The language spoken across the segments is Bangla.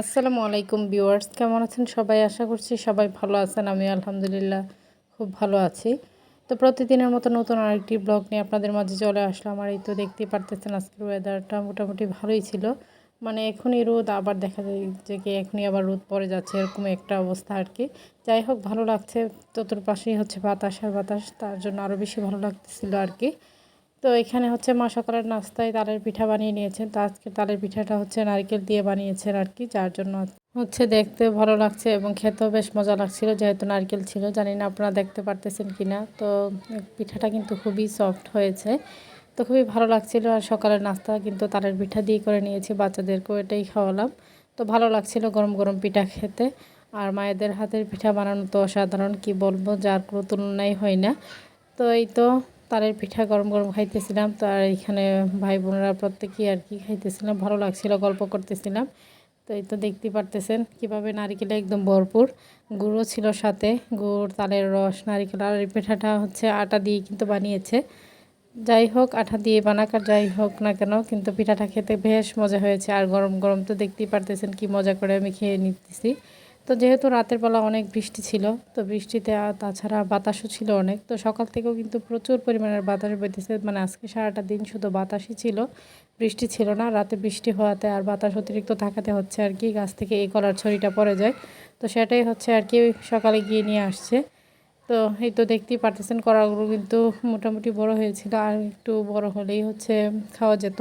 আসসালামু আলাইকুম ভিউয়ার্স, কেমন আছেন সবাই? আশা করছি সবাই ভালো আছেন আমি আলহামদুলিল্লাহ খুব ভালো আছি। তো প্রতিদিনের মতো নতুন আরেকটি ব্লগ নিয়ে আপনাদের মাঝে চলে আসলাম। আর এই তো দেখতেই পারতেছেন আজকের ওয়েদারটা মোটামুটি ভালোই ছিল। মানে এখনই রোদ, আবার দেখা যায় যে কি এখনই আবার রোদ পড়ে যাচ্ছে এরকম একটা অবস্থা আর কি। যাই হোক, ভালো লাগছে, চতুর্পাশেই হচ্ছে বাতাস আর বাতাস, তার জন্য আরও বেশি ভালো লাগতেছিল আর কি। তো এখানে হচ্ছে মা সকালের নাস্তায় তালের পিঠা বানিয়ে নিয়েছেন। তো আজকে তালের পিঠাটা হচ্ছে নারকেল দিয়ে বানিয়েছেন আর কি, যার জন্য হচ্ছে দেখতে ভালো লাগছে এবং খেতেও বেশ মজা লাগছিল, যেহেতু নারকেল ছিল। জানি না আপনারা দেখতে পারতেছেন কি না তো পিঠাটা কিন্তু খুবই সফট হয়েছে। তো খুবই ভালো লাগছিল আর সকালের নাস্তা কিন্তু তালের পিঠা দিয়ে করে নিয়েছি, বাচ্চাদেরকেও এটাই খাওয়ালাম। তো ভালো লাগছিল গরম গরম পিঠা খেতে। আর মায়েদের হাতের পিঠা বানানো তো অসাধারণ, কি বলব, যার কোনো তুলনাই হয় না। তো এই তো তালের পিঠা গরম গরম খাইতেছিলাম। তো আর এখানে ভাই বোনেরা প্রত্যেকেই আর কি খাইতেছিলাম। ভালো লাগছিল, গল্প করতেছিলাম। তো এই তো দেখতে পারতেছেন কীভাবে নারিকেলে একদম ভরপুর। গুঁড়ো ছিল সাথে, গুড়, তালের রস, নারিকেল, আর এই পিঠাটা হচ্ছে আটা দিয়ে কিন্তু বানিয়েছে। যাই হোক, আঠা দিয়ে বানাক আর যাই হোক না কেন, কিন্তু পিঠাটা খেতে বেশ মজা হয়েছে। আর গরম গরম তো দেখতেই পারতেছেন কি মজা করে আমি খেয়ে নিতেছি। তো যেহেতু রাতের বেলা অনেক বৃষ্টি ছিল, তো বৃষ্টিতে তাছাড়া বাতাসও ছিল অনেক। তো সকাল থেকেও কিন্তু প্রচুর পরিমাণের বাতাস বইতেছে মানে আজকে সারাটা দিন শুধু বাতাসই ছিল, বৃষ্টি ছিল না। রাতে বৃষ্টি হওয়াতে আর বাতাস অতিরিক্ত থাকাতে হচ্ছে আর কি, গাছ থেকে এই কলার ছড়িটা পড়ে যায়। তো সেটাই হচ্ছে আর কি, সকালে গিয়ে নিয়ে আসছে। তো এই তো দেখতেই পারতেছেন, কলাগুলো কিন্তু মোটামুটি বড় হয়েছিল। আর একটু বড় হলেই হচ্ছে খাওয়া যেত।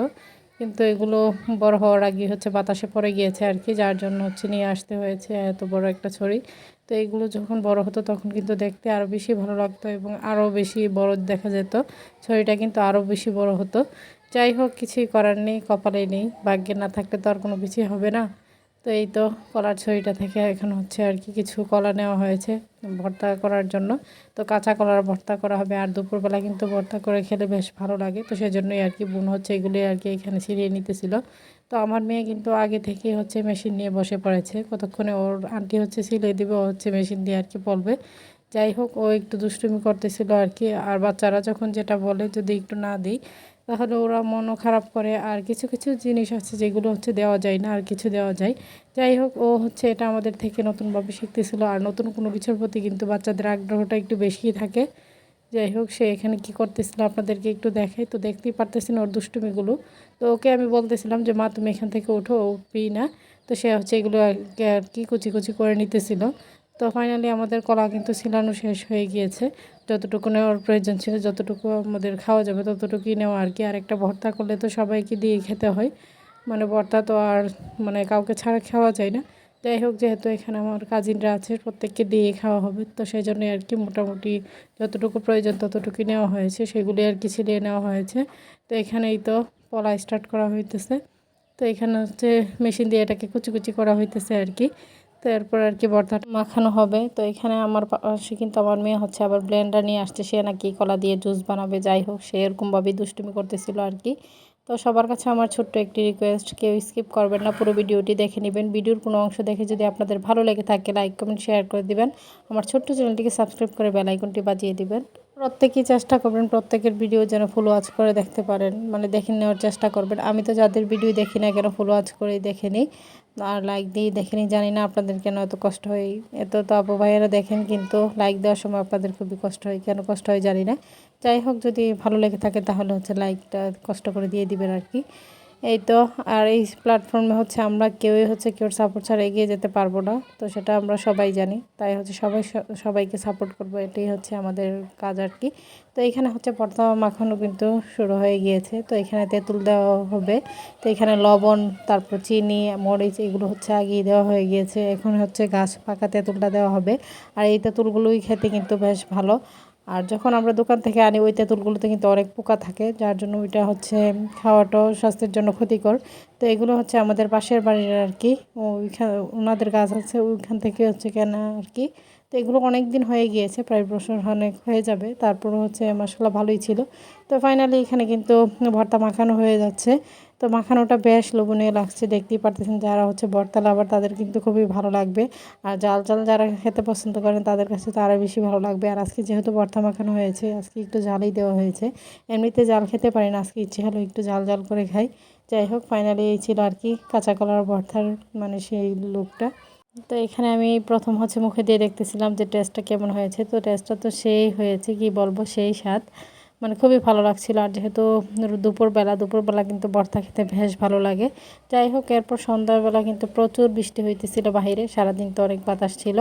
কিন্তু এগুলো বড় হওয়ার আগে হচ্ছে বাতাসে পড়ে গিয়েছে আর কি, যার জন্য হচ্ছে নিয়ে আসতে হয়েছে এত বড় একটা ছড়ি। তো এগুলো যখন বড় হতো তখন কিন্তু দেখতে আরও বেশি ভালো লাগতো এবং আরও বেশি বড় দেখা যেত। ছড়িটা কিন্তু আরও বেশি বড় হতো। যাই হোক, কিছুই করার নেই কপালে নেই। ভাগ্যে না থাকলে তো আর কোনো কিছুই হবে না। তো এই তো কলার ছড়িটা থেকে এখন হচ্ছে আর কি কিছু কলা নেওয়া হয়েছে ভর্তা করার জন্য। তো কাঁচা কলার ভর্তা করা হবে আর দুপুরবেলা কিন্তু ভর্তা করে খেলে বেশ ভালো লাগে। তো সেই জন্যই আর কি বোন হচ্ছে এগুলি আর কি এখানে ছিঁড়িয়ে নিতেছিল। তো আমার মেয়ে কিন্তু আগে থেকেই হচ্ছে মেশিন নিয়ে বসে পড়েছে। কতক্ষণে ওর আন্টি হচ্ছে সিলে দিবে, ও হচ্ছে মেশিন দিয়ে আর কি বলবে। যাই হোক, ও একটু দুষ্টুমি করতেছিল আর কি। আর বাচ্চারা যখন যেটা বলে, যদি একটু না দিই, তাহলে ওরা মনও খারাপ করে। আর কিছু কিছু জিনিস আছে যেগুলো হচ্ছে দেওয়া যায় না, আর কিছু দেওয়া যায়। যাই হোক, ও হচ্ছে এটা আমাদের থেকে নতুনভাবে শিখতেছিল। আর নতুন কোনো কিছুর প্রতি কিন্তু বাচ্চাদের আগ্রহটা একটু বেশিই থাকে। যাই হোক, সে এখানে কি করতেছিল আপনাদেরকে একটু দেখাই। তো দেখতেই পারতেছেন ওর দুষ্টুমিগুলো। তো ওকে আমি বলতেছিলাম যে, মা, তুমি এখান থেকে ওঠো উঠবি না। তো সে হচ্ছে এগুলো আর কি কুচি কুচি করে নিতেছিল। তো ফাইনালি আমাদের কলা কিন্তু ছিলানো শেষ হয়ে গিয়েছে। যতটুকু নেওয়ার প্রয়োজন ছিল, যতটুকু আমাদের খাওয়া যাবে, ততটুকুই নেওয়া আর কি। আর একটা ভর্তা করলে তো সবাইকে দিয়ে খেতে হয়। মানে ভর্তা তো আর মানে কাউকে ছাড়া খাওয়া যায় না। যাই হোক, যেহেতু এখানে আমার কাজিনরা আছে, প্রত্যেককে দিয়ে খাওয়া হবে। তো সেই জন্যই আর কি মোটামুটি যতটুকু প্রয়োজন ততটুকুই নেওয়া হয়েছে। সেগুলি আর কি ছিলিয়ে নেওয়া হয়েছে। তো এখানেই তো পলা স্টার্ট করা হইতেছে। তো এখানে হচ্ছে মেশিন দিয়ে এটাকে কুচি কুচি করা হইতেছে আর কি। তো এরপর আর কি ভর্তাটা মাখানো হবে। তো এখানে আমার পাশে কিন্তু আমার মেয়ে হচ্ছে, আবার ব্লেন্ডার নিয়ে আসছে। সে নাকি কলা দিয়ে জুস বানাবে, যাই হোক, সে এরকমভাবেই দুষ্টুমি করতেছিল আর কি। তো সবার কাছে আমার ছোট্ট একটি রিকোয়েস্ট কেউ স্কিপ করবেন না, পুরো ভিডিওটি দেখে নেবেন। ভিডিওর কোনো অংশ দেখে যদি আপনাদের ভালো লেগে থাকে লাইক কমেন্ট শেয়ার করে দিবেন। আমার ছোট্ট চ্যানেলটিকে সাবস্ক্রাইব করে বেলাইকনটি বাজিয়ে দিবেন। প্রত্যেকেই চেষ্টা করবেন, প্রত্যেকের ভিডিও যেন ফুল ওয়াচ করে দেখতে পারেন। মানে দেখে নেওয়ার চেষ্টা করবেন। আমি তো যাদের ভিডিও দেখি না কেন ফুল ওয়াচ করেই দেখে নিই। আর লাইক দিয়ে দেখেনি, জানি না আপনাদের কেন এত কষ্ট হয়। এত তো আপু ভাইয়েরা দেখেন কিন্তু লাইক দেওয়ার সময় আপনাদের খুবই কষ্ট হয়, কেন কষ্ট হয় জানি না। যাই হোক, যদি ভালো লেগে থাকে তাহলে হচ্ছে লাইকটা কষ্ট করে দিয়ে দিবেন আর কি। এই তো আর এই প্ল্যাটফর্মে হচ্ছে আমরা কেউই হচ্ছে কেউ সাপোর্ট ছাড়া এগিয়ে যেতে পারব না। তো সেটা আমরা সবাই জানি, তাই হচ্ছে সবাই সবাইকে সাপোর্ট করব, এটাই হচ্ছে আমাদের কাজ আর কি। তো এখানে হচ্ছে পর্দা মাখানো কিন্তু শুরু হয়ে গিয়েছে, তো এখানে তেঁতুল দেওয়া হবে। তো এখানে লবণ, তারপর চিনি, মরিচ, এগুলো হচ্ছে আগিয়ে দেওয়া হয়ে গিয়েছে। এখন হচ্ছে গাছ পাকা তেঁতুলটা দেওয়া হবে। আর এই তেঁতুলগুলোই খেতে কিন্তু বেশ ভালো। আর যখন আমরা দোকান থেকে আনি, ওই তেঁতুলগুলোতে কিন্তু অনেক পোকা থাকে, যার জন্য ওইটা হচ্ছে খাওয়াটাও স্বাস্থ্যের জন্য ক্ষতিকর। তো এগুলো হচ্ছে আমাদের পাশের বাড়ির আর কি। ওইখান, ওনাদের গাছ আছে, ওইখান থেকে হচ্ছে কেনা আর কি। তো এগুলো অনেক দিন হয়ে গিয়েছে, প্রায় বছর অনেক হয়ে যাবে। তারপরে হচ্ছে মশলা ভালোই ছিল। তো ফাইনালি এখানে কিন্তু ভর্তা মাখানো হয়ে যাচ্ছে। তো মাখানোটা বেশ লোভনীয় লাগছে, দেখতেই পারতেছেন যারা হচ্ছে ভর্তা লাভার, তাদের কিন্তু খুবই ভালো লাগবে। আর জাল জাল যারা খেতে পছন্দ করেন, তাদের কাছে তো আরও বেশি ভালো লাগবে। আর আজকে যেহেতু ভর্তা মাখানো হয়েছে, আজকে একটু জালই দেওয়া হয়েছে। এমনিতে জাল খেতে পারি না, আজকে ইচ্ছে হলো একটু জাল জাল করে খাই। যাই হোক ফাইনালি এই ছিল আর কি কাঁচা কলার ভর্তার মানে সেই লুকটা তো এখানে আমি প্রথম হচ্ছে মুখে দিয়ে দেখতেছিলাম যে টেস্টটা কেমন হয়েছে। তো টেস্টটা তো সেই হয়েছে, কি বলব, সেই স্বাদ। মানে খুবই ভালো লাগছিল। আর যেহেতু দুপুরবেলা দুপুরবেলা কিন্তু ভর্তা খেতে বেশ ভালো লাগে। যাই হোক, এরপর সন্ধ্যাবেলা কিন্তু প্রচুর বৃষ্টি হইতেছিল বাহিরে। সারাদিন তো অনেক বাতাস ছিল।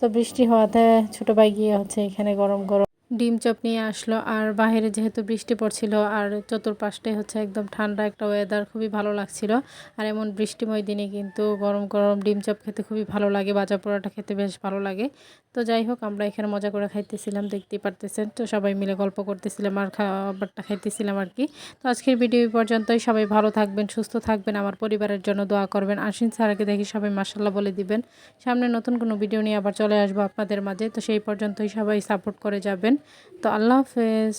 তো বৃষ্টি হওয়াতে ছোটো ভাই গিয়ে হচ্ছে এখানে গরম গরম ডিম চপ নিয়ে আসলো। আর বাইরে যেহেতু বৃষ্টি পড়ছিল, আর চতুর্পাশটাই হচ্ছে একদম ঠান্ডা একটা ওয়েদার খুবই ভালো লাগছিল। আর এমন বৃষ্টিময় দিনে কিন্তু গরম গরম ডিম চপ খেতে খুবই ভালো লাগে, বাজা পোড়াটা খেতে বেশ ভালো লাগে। তো যাই হোক, আমরা এখানে মজা করে খাইতেছিলাম, দেখতেই পারতেছেন। তো সবাই মিলে গল্প করতেছিলাম আর খাবারটা খাইতেছিলাম আর কি। তো আজকের ভিডিও পর্যন্তই। সবাই ভালো থাকবেন, সুস্থ থাকবেন, আমার পরিবারের জন্য দোয়া করবেন। আশ্বিন স্যারকে দেখি সবাই মাসাল্লাহ বলে দিবেন। সামনে নতুন কোনো ভিডিও নিয়ে আবার চলে আসব আপনাদের মাঝে। তো সেই পর্যন্তই সবাই সাপোর্ট করে যাবেন। তো আল্লাহ হাফেজ